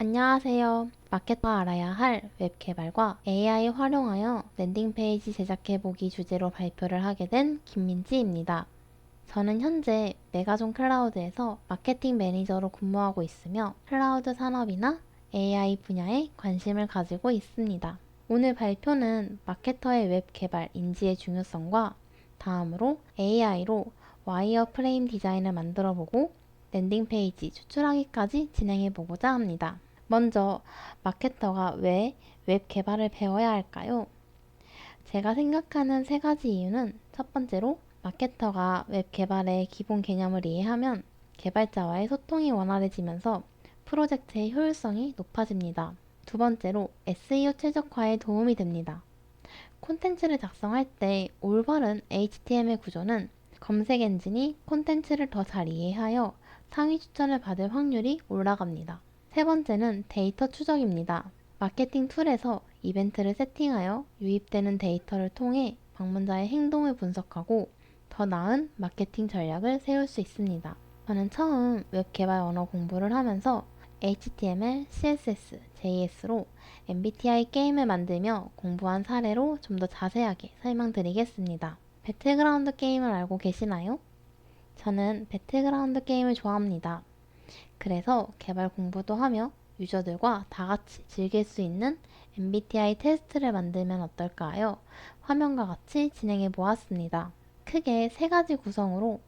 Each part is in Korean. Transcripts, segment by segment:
안녕하세요. 마케터가 알아야 할 웹 개발과 AI 활용하여 랜딩 페이지 제작해보기 주제로 발표를 하게 된 김민지입니다. 저는 현재 메가존 클라우드에서 마케팅 매니저로 근무하고 있으며 클라우드 산업이나 AI 분야에 관심을 가지고 있습니다. 오늘 발표는 마케터의 웹 개발 인지의 중요성과 다음으로 AI로 와이어 프레임 디자인을 만들어 보고 랜딩 페이지 추출하기까지 진행해 보고자 합니다. 먼저 마케터가 왜 웹 개발을 배워야 할까요? 제가 생각하는 세 가지 이유는 첫 번째로 마케터가 웹 개발의 기본 개념을 이해하면 개발자와의 소통이 원활해지면서 프로젝트의 효율성이 높아집니다. 두 번째로 SEO 최적화에 도움이 됩니다. 콘텐츠를 작성할 때 올바른 HTML 구조는 검색 엔진이 콘텐츠를 더 잘 이해하여 상위 추천을 받을 확률이 올라갑니다. 세 번째는 데이터 추적입니다. 마케팅 툴에서 이벤트를 세팅하여 유입되는 데이터를 통해 방문자의 행동을 분석하고 더 나은 마케팅 전략을 세울 수 있습니다. 저는 처음 웹 개발 언어 공부를 하면서 HTML, CSS, JS로 MBTI 게임을 만들며 공부한 사례로 좀 더 자세하게 설명드리겠습니다. 배틀그라운드 게임을 알고 계시나요? 저는 배틀그라운드 게임을 좋아합니다. 그래서 개발 공부도 하며 유저들과 다 같이 즐길 수 있는 MBTI 테스트를 만들면 어떨까요? 화면과 같이 진행해 보았습니다. 크게 세 가지 구성으로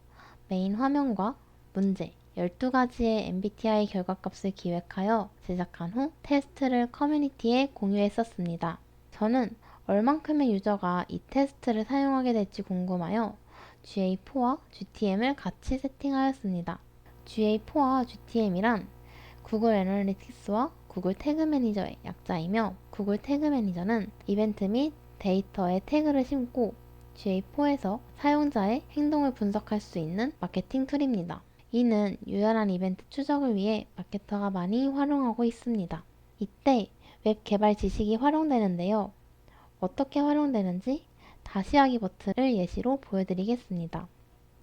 메인 화면과 문제, 12가지의 MBTI 결과값을 기획하여 제작한 후 테스트를 커뮤니티에 공유했었습니다. 저는 얼만큼의 유저가 이 테스트를 사용하게 될지 궁금하여 GA4와 GTM을 같이 세팅하였습니다. GA4와 GTM이란 구글 애널리틱스와 구글 태그 매니저의 약자이며 구글 태그 매니저는 이벤트 및 데이터에 태그를 심고 GA4에서 사용자의 행동을 분석할 수 있는 마케팅 툴입니다. 이는 유연한 이벤트 추적을 위해 마케터가 많이 활용하고 있습니다. 이때 웹 개발 지식이 활용되는데요. 어떻게 활용되는지 다시 하기 버튼을 예시로 보여드리겠습니다.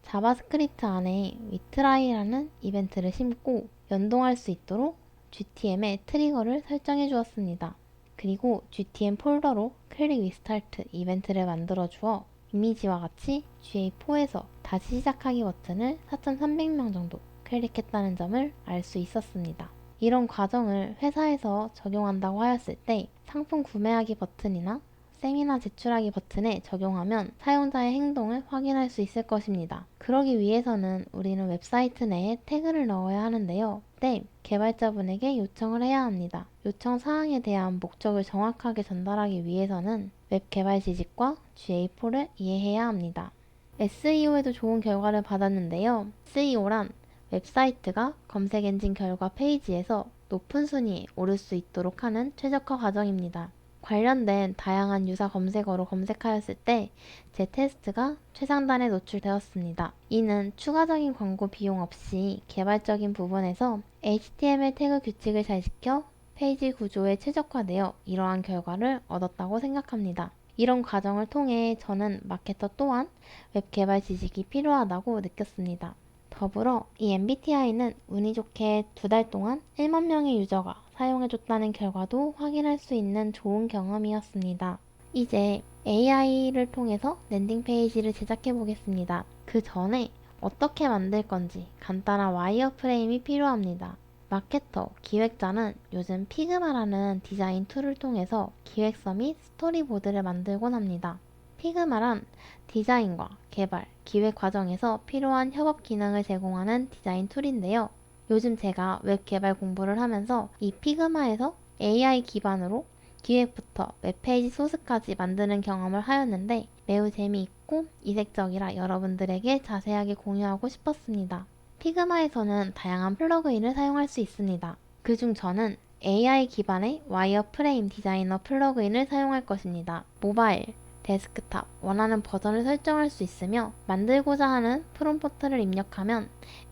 자바스크립트 안에 위트라이라는 이벤트를 심고 연동할 수 있도록 GTM에 트리거를 설정해 주었습니다. 그리고 GTM 폴더로 클릭 위스타트 이벤트를 만들어 주어 이미지와 같이 GA4에서 다시 시작하기 버튼을 4,300명 정도 클릭했다는 점을 알 수 있었습니다. 이런 과정을 회사에서 적용한다고 하였을 때 상품 구매하기 버튼이나 세미나 제출하기 버튼에 적용하면 사용자의 행동을 확인할 수 있을 것입니다. 그러기 위해서는 우리는 웹사이트 내에 태그를 넣어야 하는데요. 때 개발자분에게 요청을 해야 합니다. 요청 사항에 대한 목적을 정확하게 전달하기 위해서는 웹 개발 지식과 GA4를 이해해야 합니다. SEO에도 좋은 결과를 받았는데요. SEO란 웹사이트가 검색 엔진 결과 페이지에서 높은 순위에 오를 수 있도록 하는 최적화 과정입니다. 관련된 다양한 유사 검색어로 검색하였을 때 제 테스트가 최상단에 노출되었습니다. 이는 추가적인 광고 비용 없이 개발적인 부분에서 HTML 태그 규칙을 잘 지켜 페이지 구조에 최적화되어 이러한 결과를 얻었다고 생각합니다. 이런 과정을 통해 저는 마케터 또한 웹 개발 지식이 필요하다고 느꼈습니다. 더불어 이 MBTI는 운이 좋게 두 달 동안 1만 명의 유저가 사용해줬다는 결과도 확인할 수 있는 좋은 경험이었습니다. 이제 AI를 통해서 랜딩 페이지를 제작해 보겠습니다. 그 전에 어떻게 만들 건지 간단한 와이어 프레임이 필요합니다. 마케터, 기획자는 요즘 피그마라는 디자인 툴을 통해서 기획서 및 스토리보드를 만들곤 합니다. 피그마란 디자인과 개발, 기획 과정에서 필요한 협업 기능을 제공하는 디자인 툴인데요. 요즘 제가 웹 개발 공부를 하면서 이 피그마에서 AI 기반으로 기획부터 웹페이지 소스까지 만드는 경험을 하였는데 매우 재미있고 이색적이라 여러분들에게 자세하게 공유하고 싶었습니다. 피그마에서는 다양한 플러그인을 사용할 수 있습니다. 그중 저는 AI 기반의 와이어 프레임 디자이너 플러그인을 사용할 것입니다. 모바일, 데스크탑, 원하는 버전을 설정할 수 있으며 만들고자 하는 프롬프트를 입력하면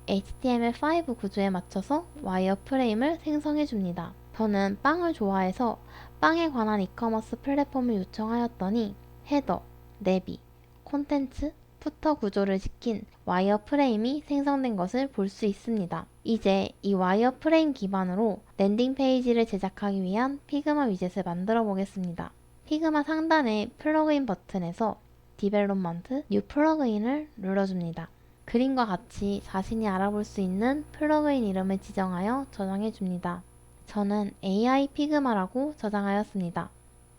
HTML5 구조에 맞춰서 와이어 프레임을 생성해 줍니다. 저는 빵을 좋아해서 빵에 관한 이커머스 플랫폼을 요청하였더니 헤더, 내비, 콘텐츠, 푸터 구조를 지킨 와이어 프레임이 생성된 것을 볼 수 있습니다. 이제 이 와이어 프레임 기반으로 랜딩 페이지를 제작하기 위한 피그마 위젯을 만들어 보겠습니다. 피그마 상단의 플러그인 버튼에서 디벨롭먼트 뉴 플러그인을 눌러줍니다. 그림과 같이 자신이 알아볼 수 있는 플러그인 이름을 지정하여 저장해 줍니다. 저는 AI 피그마라고 저장하였습니다.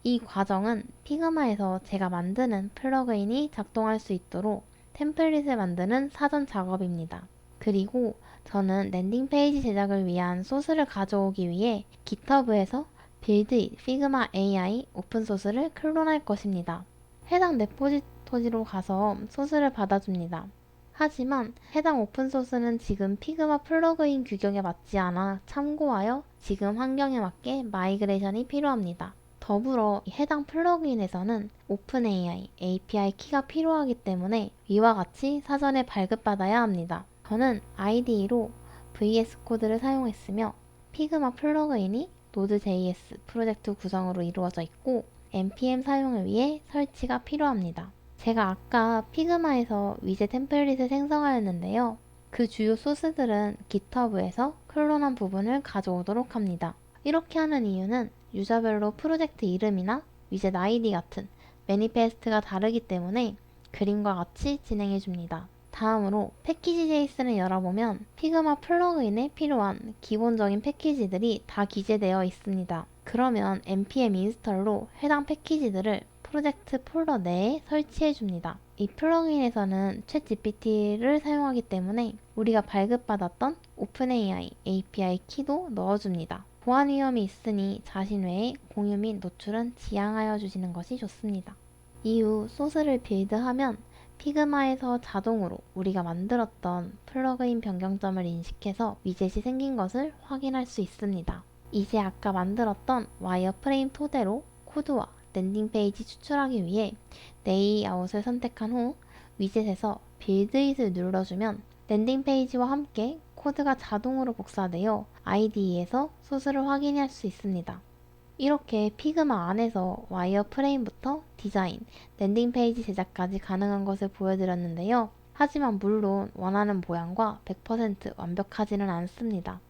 이 과정은 피그마에서 제가 만드는 플러그인이 작동할 수 있도록 템플릿을 만드는 사전 작업입니다. 그리고 저는 랜딩 페이지 제작을 위한 소스를 가져오기 위해 GitHub에서 빌드 피그마 AI 오픈소스를 클론할 것입니다. 해당 레포지토리로 가서 소스를 받아줍니다. 하지만 해당 오픈소스는 지금 피그마 플러그인 규격에 맞지 않아 참고하여 지금 환경에 맞게 마이그레이션이 필요합니다. 더불어 이 해당 플러그인에서는 오픈AI API 키가 필요하기 때문에 위와 같이 사전에 발급받아야 합니다. 저는 IDE로 VS 코드를 사용했으며 피그마 플러그인이 Node.js 프로젝트 구성으로 이루어져 있고 npm 사용을 위해 설치가 필요합니다. 제가 아까 피그마에서 위젯 템플릿을 생성하였는데요. 그 주요 소스들은 GitHub에서 클론한 부분을 가져오도록 합니다. 이렇게 하는 이유는 유저별로 프로젝트 이름이나 위젯 아이디 같은 매니페스트가 다르기 때문에 그림과 같이 진행해 줍니다. 다음으로 패키지 JS를 열어보면 피그마 플러그인에 필요한 기본적인 패키지들이 다 기재되어 있습니다. 그러면 npm 인스톨로 해당 패키지들을 프로젝트 폴더 내에 설치해 줍니다. 이 플러그인에서는 챗GPT를 사용하기 때문에 우리가 발급받았던 OpenAI API 키도 넣어줍니다. 보안 위험이 있으니 자신 외에 공유 및 노출은 지양하여 주시는 것이 좋습니다. 이후 소스를 빌드하면 피그마에서 자동으로 우리가 만들었던 플러그인 변경점을 인식해서 위젯이 생긴 것을 확인할 수 있습니다. 이제 아까 만들었던 와이어 프레임 토대로 코드와 랜딩 페이지 추출하기 위해 레이아웃을 선택한 후 위젯에서 빌드잇을 눌러주면 랜딩 페이지와 함께 코드가 자동으로 복사되어 IDE에서 소스를 확인할 수 있습니다. 이렇게 피그마 안에서 와이어 프레임부터 디자인, 랜딩 페이지 제작까지 가능한 것을 보여드렸는데요. 하지만 물론 원하는 모양과 100% 완벽하지는 않습니다.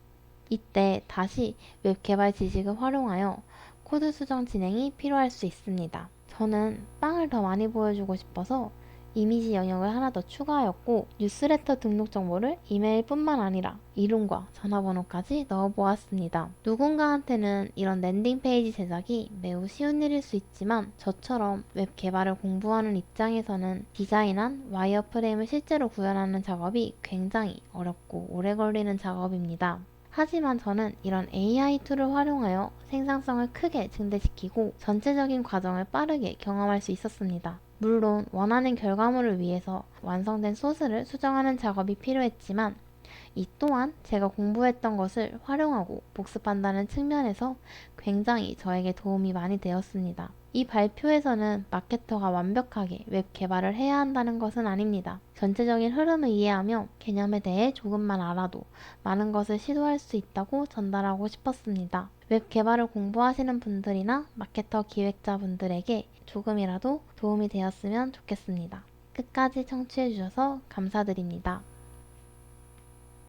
이때 다시 웹 개발 지식을 활용하여 코드 수정 진행이 필요할 수 있습니다. 저는 빵을 더 많이 보여주고 싶어서 이미지 영역을 하나 더 추가하였고 뉴스레터 등록 정보를 이메일뿐만 아니라 이름과 전화번호까지 넣어보았습니다. 누군가한테는 이런 랜딩 페이지 제작이 매우 쉬운 일일 수 있지만 저처럼 웹 개발을 공부하는 입장에서는 디자인한 와이어 프레임을 실제로 구현하는 작업이 굉장히 어렵고 오래 걸리는 작업입니다. 하지만 저는 이런 AI 툴을 활용하여 생산성을 크게 증대시키고 전체적인 과정을 빠르게 경험할 수 있었습니다. 물론 원하는 결과물을 위해서 완성된 소스를 수정하는 작업이 필요했지만 이 또한 제가 공부했던 것을 활용하고 복습한다는 측면에서 굉장히 저에게 도움이 많이 되었습니다. 이 발표에서는 마케터가 완벽하게 웹 개발을 해야 한다는 것은 아닙니다. 전체적인 흐름을 이해하며 개념에 대해 조금만 알아도 많은 것을 시도할 수 있다고 전달하고 싶었습니다. 웹 개발을 공부하시는 분들이나 마케터 기획자분들에게 조금이라도 도움이 되었으면 좋겠습니다. 끝까지 청취해주셔서 감사드립니다.